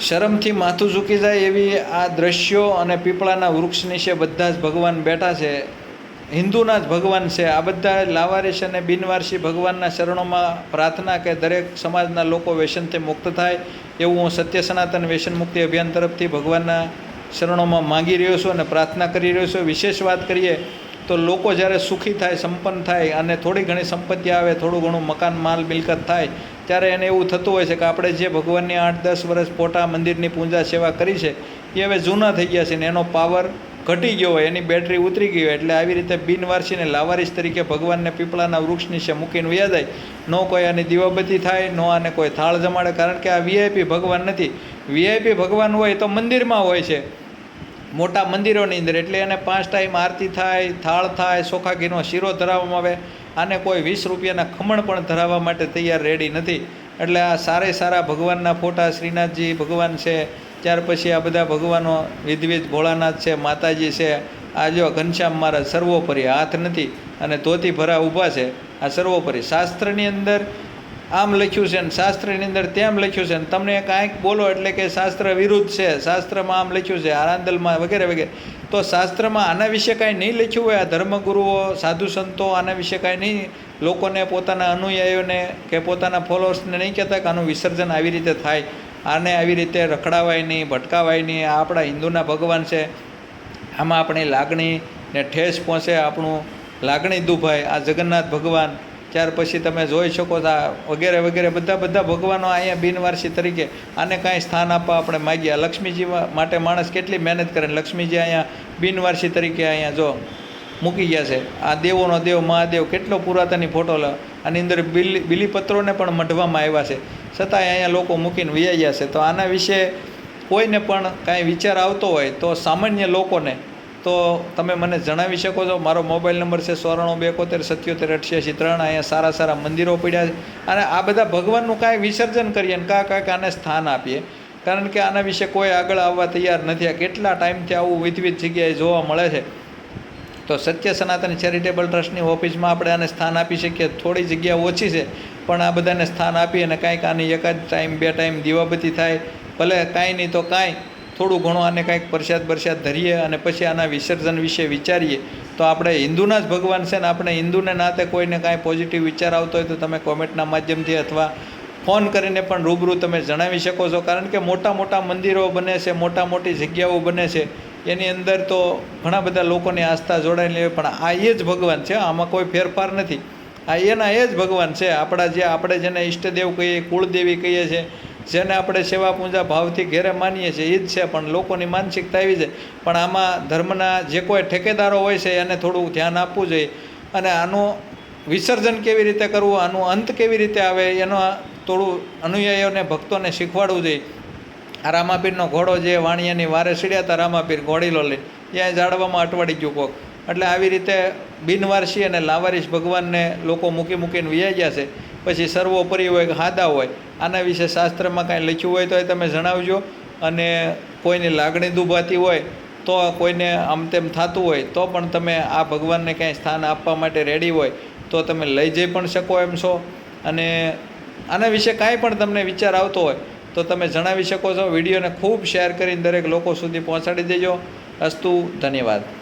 શરમથી માથું ઝૂકી જાય એવી આ દ્રશ્યો અને પીપળાના વૃક્ષ નીચે બધા જ ભગવાન બેઠા છે. હિન્દુના જ ભગવાન છે. આ બધા લાવારિશ અને બિનવારસી ભગવાનના શરણોમાં પ્રાર્થના કે દરેક સમાજના લોકો વ્યસનથી મુક્ત થાય એવું હું સત્ય સનાતન વ્યસન મુક્તિ અભિયાન તરફથી ભગવાનના શરણોમાં માંગી રહ્યો છું અને પ્રાર્થના કરી રહ્યો છું. વિશેષ વાત કરીએ તો લોકો જ્યારે સુખી થાય, સંપન્ન થાય અને થોડી ઘણી સંપત્તિ આવે, થોડું ઘણું મકાન, માલ, મિલકત થાય ત્યારે એને એવું થતું હોય છે કે આપણે જે ભગવાનની આઠ દસ વર્ષ પોટા મંદિરની પૂજા સેવા કરી છે, એ હવે જૂના થઈ ગયા છે ને એનો પાવર ઘટી ગયો હોય, એની બેટરી ઉતરી ગઈ હોય, એટલે આવી રીતે બિનવારસીને લાવારીશ તરીકે ભગવાનને પીપળાના વૃક્ષ નીચે મૂકીને વ્યા જાય ન કોઈ આની દીવાબત્તી થાય, ન આને કોઈ થાળ જમાડે, કારણ કે આ વીઆઈપી ભગવાન નથી. વીઆઈપી ભગવાન હોય તો મંદિરમાં હોય છે. મોટા મંદિરોની અંદર એટલે એને પાંચ ટાઈમ આરતી થાય, થાળ થાય ચોખા ઘીનો શીરો ધરાવવામાં આવે, આને કોઈ વીસ રૂપિયાના ખમણ પણ ધરાવવા માટે તૈયાર રેડી નથી. એટલે આ સારે સારા ભગવાનના ફોટા, શ્રીનાથજી ભગવાન છે, ત્યાર પછી આ બધા ભગવાનો વિધવિધ ભોળાનાથ છે, માતાજી છે, આ જો ઘનશ્યામ મહારાજ, સર્વોપરી, હાથ નથી અને ધોતી ભરા ઊભા છે. આ સર્વોપરી. શાસ્ત્રની અંદર આમ લખ્યું છે ને શાસ્ત્રની અંદર તેમ લખ્યું છે ને તમને કાંઈક બોલો એટલે કે શાસ્ત્ર વિરુદ્ધ છે, શાસ્ત્રમાં આમ લખ્યું છે, આરાંદલમાં વગેરે વગેરે. તો શાસ્ત્રમાં આના વિશે કાંઈ નહીં લખ્યું હોય, આ ધર્મગુરુઓ, સાધુ સંતો આના વિશે કાંઈ નહીં. લોકોને પોતાના અનુયાયીઓને કે પોતાના ફોલોઅર્સને નહીં કહેતા કે આનું વિસર્જન આવી રીતે થાય. આને આવી રીતે રખડાવાય નહીં, ભટકાવાય નહીં. આ આપણા હિન્દુના ભગવાન છે. આમાં આપણી લાગણીને ઠેસ પહોંચે આપણું લાગણી દુભાય. આ જગન્નાથ ભગવાન ત્યાર પછી તમે જોઈ શકો આ વગેરે વગેરે બધા બધા ભગવાનો અહીંયા બિનવારસી તરીકે આને કાંઈ સ્થાન આપવા આપણે માગ્યા લક્ષ્મીજી માટે માણસ કેટલી મહેનત કરે લક્ષ્મીજી અહીંયા બિનવારસી તરીકે અહીંયા જો મૂકી ગયા છે. આ દેવોનો દેવ, મહાદેવ કેટલો પુરાતની ફોટો આની અંદર બિલી બિલીપત્રોને પણ મઢવામાં આવ્યા છે. છતાંય અહીંયા લોકો મૂકીને વ્યાઈ ગયા છે. તો આના વિશે કોઈને પણ કાંઈ વિચાર આવતો હોય તો સામાન્ય લોકોને તો તમે મને જણાવી શકો છો, મારો મોબાઈલ નંબર છે સોરાણું બે એકોતેર સત્યોતેર અઠ્યાસી ત્રણ, અહીંયા સારા સારા મંદિરો પડ્યા છે. અને આ બધા ભગવાનનું કાંઈ વિસર્જન કરીએ ને કાં કાંઈક આને સ્થાન આપીએ. કારણ કે આના વિશે કોઈ આગળ આવવા તૈયાર નથી. આ કેટલા ટાઈમથી આવું વિધવિધ જગ્યાએ જોવા મળે છે. તો સત્ય સનાતન ચેરિટેબલ ટ્રસ્ટની ઓફિસમાં આપણે આને સ્થાન આપી શકીએ. થોડી જગ્યા ઓછી છે, પણ આ બધાને સ્થાન આપી અને કાંઈક આની એકાદ ટાઈમ, બે ટાઈમ દીવાબત્તી થાય. ભલે કાંઈ નહીં તો કાંઈ. થોડું ઘણું આને કાંઈક પ્રસાદ બરસાદ ધરીએ અને પછી આના વિસર્જન વિશે વિચારીએ, તો આપણે હિન્દુના જ ભગવાન છે ને આપણે હિન્દુને નાતે કોઈને કાંઈ પોઝિટિવ વિચાર આવતો હોય તો તમે કોમેન્ટના માધ્યમથી અથવા ફોન કરીને પણ રૂબરૂ તમે જણાવી શકો છો. કારણ કે મોટા મોટા મંદિરો બને છે, મોટા મોટી જગ્યાઓ બને છે, એની અંદર તો ઘણા બધા લોકોની આસ્થા જોડાયેલી હોય, પણ આ એ જ ભગવાન છે. આમાં કોઈ ફેરફાર નથી. આ એના એ જ ભગવાન છે. આપણા જે, આપણે જેને ઈષ્ટદેવ કહીએ, કુળદેવી કહીએ છીએ જેને આપણે સેવા પૂજા ભાવથી ઘેરે માનીએ છીએ એ જ છે, પણ લોકોની માનસિકતા એવી છે. પણ આમાં ધર્મના જે કોઈ ઠેકેદારો હોય છે, એને થોડું ધ્યાન આપવું જોઈએ. અને આનું વિસર્જન કેવી રીતે કરવું, આનું અંત કેવી રીતે આવે, એનો થોડું અનુયાયીઓને ભક્તોને શીખવાડવું જોઈએ. આ રામાપીરનો ઘોડો જે વાણિયાની વારે સીડ્યા હતા, રામાપીર ઘોડીલો લઈ, ત્યાં જાળવામાં અટવાડી ગયું કોક. એટલે આવી રીતે બિનવારસી અને લાવારીશ ભગવાનને લોકો મૂકી મૂકીને વ્યાઈ ગયા છે. પછી સર્વોપરી હોય કે હાદા હોય આના વિશે શાસ્ત્રમાં કાંઈ લખ્યું હોય તો એ તમે જણાવજો. અને કોઈની લાગણી દુભાતી હોય તો કોઈને આમ તેમ થતું હોય તો પણ તમે આ ભગવાનને ક્યાંય સ્થાન આપવા માટે રેડી હોય તો તમે લઈ જઈ પણ શકો એમ છો. અને આના વિશે કાંઈ પણ તમને વિચાર આવતો હોય તો તમે જણાવી શકો છો. વિડીયોને ખૂબ શેર કરીને દરેક લોકો સુધી પહોંચાડી દેજો. અસ્તુ, ધન્યવાદ.